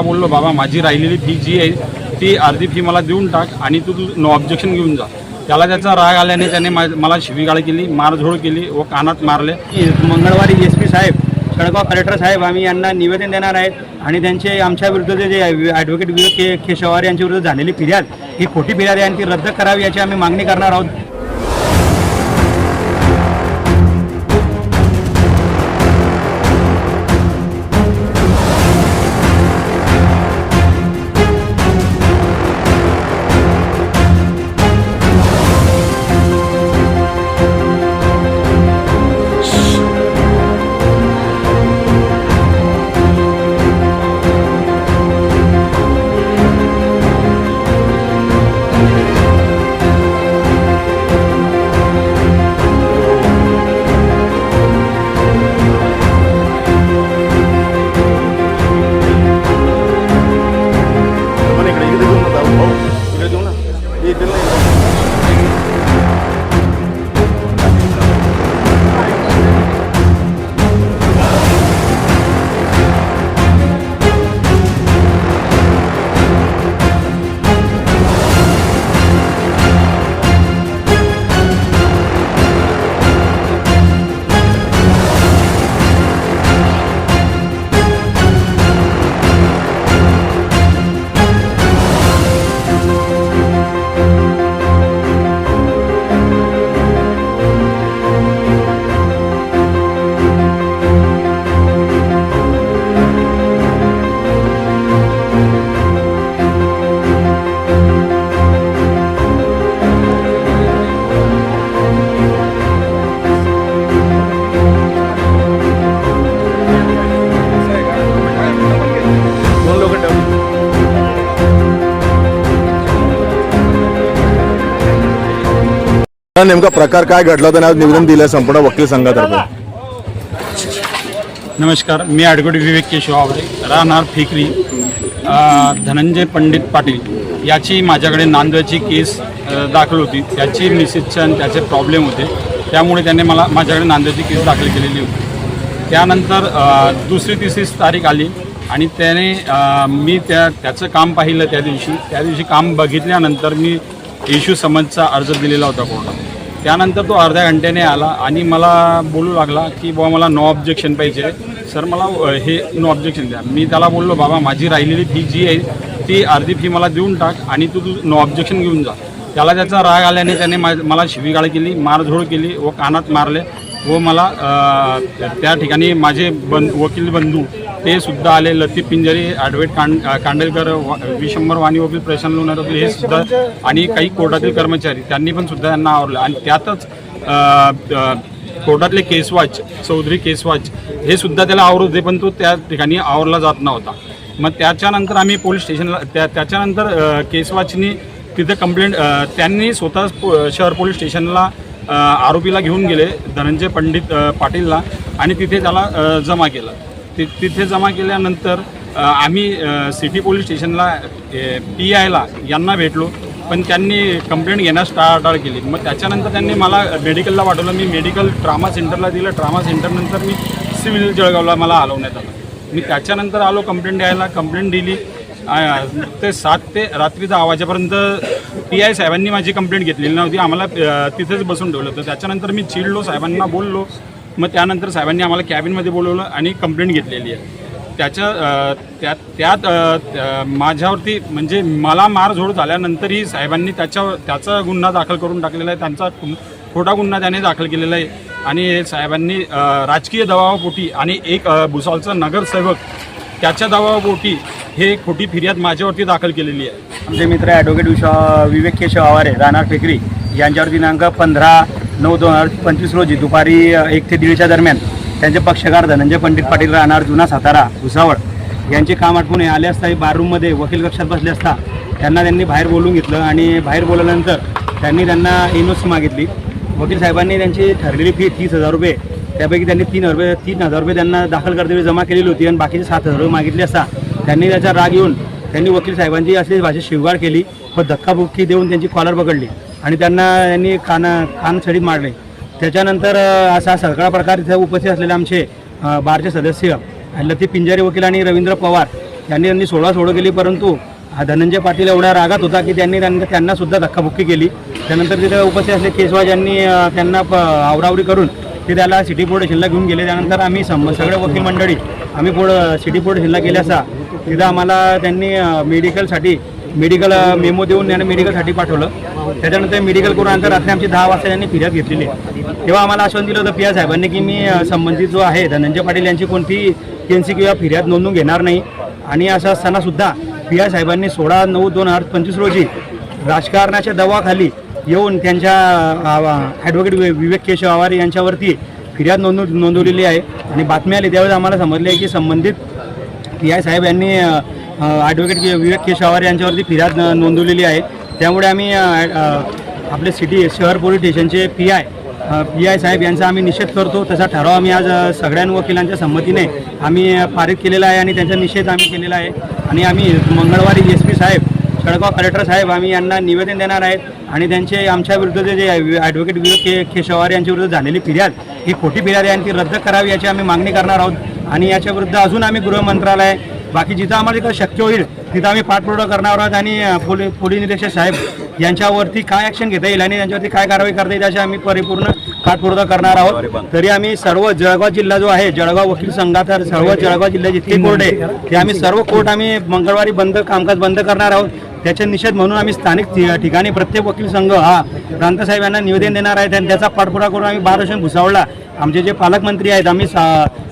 बोललो बाबा माझी राहिलेली फी जी आहे ती अर्धी फी मला देऊन टाक आणि तू नो ऑब्जेक्शन घेऊन जा. त्याला त्याचा राग आल्याने त्याने मा- मला शिवीगाळ केली मारझोड केली व कानात मारले. मंगळवारी एस पी साहेब खडगाव कलेक्टर साहेब आम्ही यांना निवेदन देणार आहेत आणि त्यांचे आमच्या विरुद्ध जे ॲडव्होकेट विरोध के केशवार यांच्या विरुद्ध झालेली फिर्याद ही खोटी फिर्याद आहे आणि ती रद्द करावी याची आम्ही मागणी करणार आहोत. नेमका प्रकार काय घडला होता आज निवेदन दिलं संपूर्ण वकील संघातर्फे. नमस्कार मी ॲडव्होकेट विवेक केशव आवडे राहणार फिकरी धनंजय पंडित पाटील. याची माझ्याकडे नांदव्याची केस दाखल होती. त्याची मिसेसचे आणि त्याचे प्रॉब्लेम होते. त्यामुळे त्याने मला माझ्याकडे नांदव्याची केस दाखल केलेली होती. त्यानंतर दुसरी तिसरी तारीख आली आणि त्याने मी त्या त्याचं काम पाहिलं त्या दिवशी. त्या दिवशी काम बघितल्यानंतर मी इश्यू समजचा अर्ज दिलेला होता कोर्टात. त्यानंतर तो अर्ध्या घंट्याने आला आणि मला बोलू लागला की बाबा मला नो ऑब्जेक्शन पाहिजे. सर मला हे नो ऑब्जेक्शन द्या. मी त्याला बोललो बाबा माझी राहिलेली फी जी आहे ती अर्धी फी मला देऊन टाक आणि तू तू नो ऑब्जेक्शन घेऊन जा. त्याला त्याचा राग आल्याने त्याने मा मला शिवीगाळ केली मारझोड केली व कानात मारले. व मला त्या ठिकाणी माझे बन वकील बंधू ते सुद्धा आले. लतीफ पिंजरी ॲडव्होकेट कांड कांडेलकर वा- विशंभर वाणी वकील प्रशांत लोणार हे सुद्धा आणि काही कोर्टातील कर्मचारी त्यांनी पण सुद्धा त्यांना आवरलं. आणि त्यातच कोर्टातले केसवाच चौधरी केसवाच हे सुद्धा त्याला आवरत होते पण तो त्या ठिकाणी आवरला जात नव्हता. मग त्याच्यानंतर आम्ही पोलीस स्टेशनला त्या त्याच्यानंतर केसवाचनी तिथे कंप्लेंट त्यांनी स्वतः पो- शहर पोलीस स्टेशनला आरोपीला घेऊन गेले धनंजय पंडित पाटीलला आणि तिथे त्याला जमा केलं. ति तिथे जमा केल्यानंतर आम्ही सिटी पोलीस स्टेशनला पी आयला यांना भेटलो. पण त्यांनी कंप्लेंट घेण्यास टाळाटाळ केली. मग त्याच्यानंतर त्यांनी मला मेडिकलला पाठवलं. मी मेडिकल ट्रामा सेंटरला दिलं. ट्रामा सेंटरनंतर मी सिव्हिल जळगावला मला हलवण्यात आलं. मी त्याच्यानंतर आलो कंप्लेंट द्यायला. कंप्लेंट दिली. ते सात ते रात्री दहा वाजेपर्यंत पी आय साहेबांनी माझी कंप्लेंट घेतलेली नव्हती. आम्हाला तिथेच बसून ठेवलं होतं. त्याच्यानंतर मी चिडलो. साहेबांना बोललो. मग त्यानंतर साहेबांनी आम्हाला कॅबिनमध्ये बोलवलं आणि कंप्लेंट घेतलेली आहे. त्याच्या त्या त्यात त्यात माझ्यावरती म्हणजे मला मारझोड झाल्यानंतरही साहेबांनी त्याच्यावर त्याचा गुन्हा दाखल करून टाकलेला आहे त्यांचा खोटा गुन्हा त्याने दाखल केलेला आहे. आणि साहेबांनी राजकीय दबावापोटी आणि एक अ, नगरसेवक त्याच्या दबावापोटी हे खोटी फिर्याद माझ्यावरती दाखल केलेली आहे. आमचे मित्र ॲडव्होकेट विश्वा विवेक केशव आवारे राहणार फेकरी यांच्यावर दिनांक पंधरा नऊ दोन हजार पंचवीस रोजी दुपारी एक ते दीडच्या दरम्यान त्यांचे पक्षकार धनंजय पंडित पाटील राहणार जुना सातारा भुसावळ यांचे काम आठवून हे आले असता बाथरूममध्ये वकील कक्षात बसले असता त्यांना त्यांनी बाहेर बोलून घेतलं आणि बाहेर बोलल्यानंतर त्यांनी त्यांना एन ओ सी मागितली. वकील साहेबांनी त्यांची ठरलेली फी तीस हजार रुपये त्यापैकी त्यांनी तीन हजार रुपये तीन हजार रुपये त्यांना दाखल करतेवेळी जमा केलेली होती आणि बाकीचे सात हजार रुपये मागितले असता त्यांनी त्याचा राग येऊन त्यांनी वकील साहेबांची अशी भाषेत शिवगाळ केली व धक्काबुक्की देऊन त्यांची कॉलर पकडली. आणि त्यांना यांनी खान खानछडी छडीत मारले. त्याच्यानंतर असा सगळा प्रकार इथे उपस्थित असलेले आमचे बारचे सदस्य लती पिंजारी वकील आणि रवींद्र पवार यांनी त्यांनी सोळा सोडव केली परंतु धनंजय पाटील एवढा रागात होता की त्यांनी त्यांना त्यांनासुद्धा धक्काबुक्की केली. त्यानंतर तिथे उपस्थित असले केशवाज यांनी त्यांना प- आवरावरी करून ते त्याला सिटी पोर्ट घेऊन गेले. त्यानंतर आम्ही सम सगळे वकील मंडळी आम्ही पुढं सिटी पोर्ट स्टेशनला गेले असा. तिथं आम्हाला त्यांनी मेडिकलसाठी मेडिकल मेमो देऊन त्यांना मेडिकलसाठी पाठवलं. त्याच्यानंतर मेडिकल करून नंतर रात्री आमची दहा वाजता त्यांनी फिर्याद घेतलेली आहे. तेव्हा आम्हाला आश्वासन दिलं होतं पी साहेबांनी की मी संबंधित जो आहे धनंजय पाटील यांची कोणती एन किंवा फिर्याद नोंदवून घेणार नाही. आणि असं असतानासुद्धा पिया पी आय साहेबांनी सोळा नऊ दोन हजार पंचवीस रोजी राजकारणाच्या दवाखाली येऊन त्यांच्या ॲडव्होकेट विवेक केशव आवारे यांच्यावरती फिर्याद नोंदव नोंदवलेली आहे. आणि बातमी आली त्यावेळेस आम्हाला समजले की संबंधित पी आय साहेब यांनी ॲडव्होकेट विवेक केशवार यांच्यावरती फिर्याद नोंदवलेली आहे. त्यामुळे आम्ही आपले सिटी शहर पोलीस स्टेशनचे पी आय पी आय साहेब यांचा आम्ही निषेध करतो. तसा ठराव आम्ही आज सगळ्यां सगळ्या वकिलांच्या संमतीने आम्ही पारित केलेला आहे आणि त्यांचा निषेध आम्ही केलेला आहे. आणि आम्ही मंगळवारी एस पी साहेब जळगाव कलेक्टर साहेब आम्ही यांना निवेदन देणार आहेत. आणि त्यांचे आमच्या विरुद्ध जे ॲडव्होकेट विरुद्ध के केशवार यांच्या विरुद्ध झालेली फिर्याद ही खोटी फिर्याद आहे आणि ती रद्द करावी याची आम्ही मागणी करणार आहोत. आणि याच्या विरुद्ध अजून आम्ही गृहमंत्रालय बाकी जिथं आम्हाला तिथं शक्य होईल तिथं आम्ही पाठपुरावा करणार आहोत आणि अ, पोली पोलीस निरीक्षक साहेब यांच्यावरती काय ॲक्शन घेता येईल आणि त्यांच्यावरती काय कारवाई करता येईल याची आम्ही परिपूर्ण पाठपुरावा करणार आहोत. तरी आम्ही सर्व जळगाव जिल्हा जो आहे जळगाव वकील संघात सर्व जळगाव जिल्ह्यात जितके कोर्ट आहे ते आम्ही सर्व कोर्ट आम्ही मंगळवारी बंद कामकाज बंद करणार आहोत. त्याचा निषेध म्हणून आम्ही स्थानिक ठिकाणी प्रत्येक वकील संघ हा प्रांतसाहेब यांना निवेदन देणार आहे. आणि त्याचा पाठपुरा करून आम्ही बारशन भुसावळला आमचे जे पालकमंत्री आहेत आम्ही सा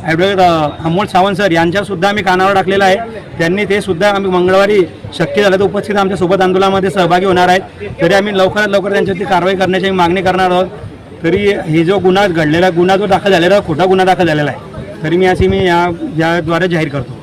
ॲडव्होकेट अमोल सावंत सर यांच्यासुद्धा आम्ही कानावर टाकलेलं आहे. त्यांनी ते सुद्धा आम्ही मंगळवारी शक्य झालं तर उपस्थित आमच्यासोबत आंदोलनामध्ये सहभागी होणार आहेत. तरी आम्ही लवकरात लवकर त्यांच्यावरती कारवाई करण्याची आम्ही मागणी करणार आहोत. तरी हे जो गुन्हा घडलेला गुन्हा जो दाखल झालेला आहे, खोटा गुन्हा दाखल झालेला आहे. तरी मी अशी मी या याद्वारे जाहीर करतो.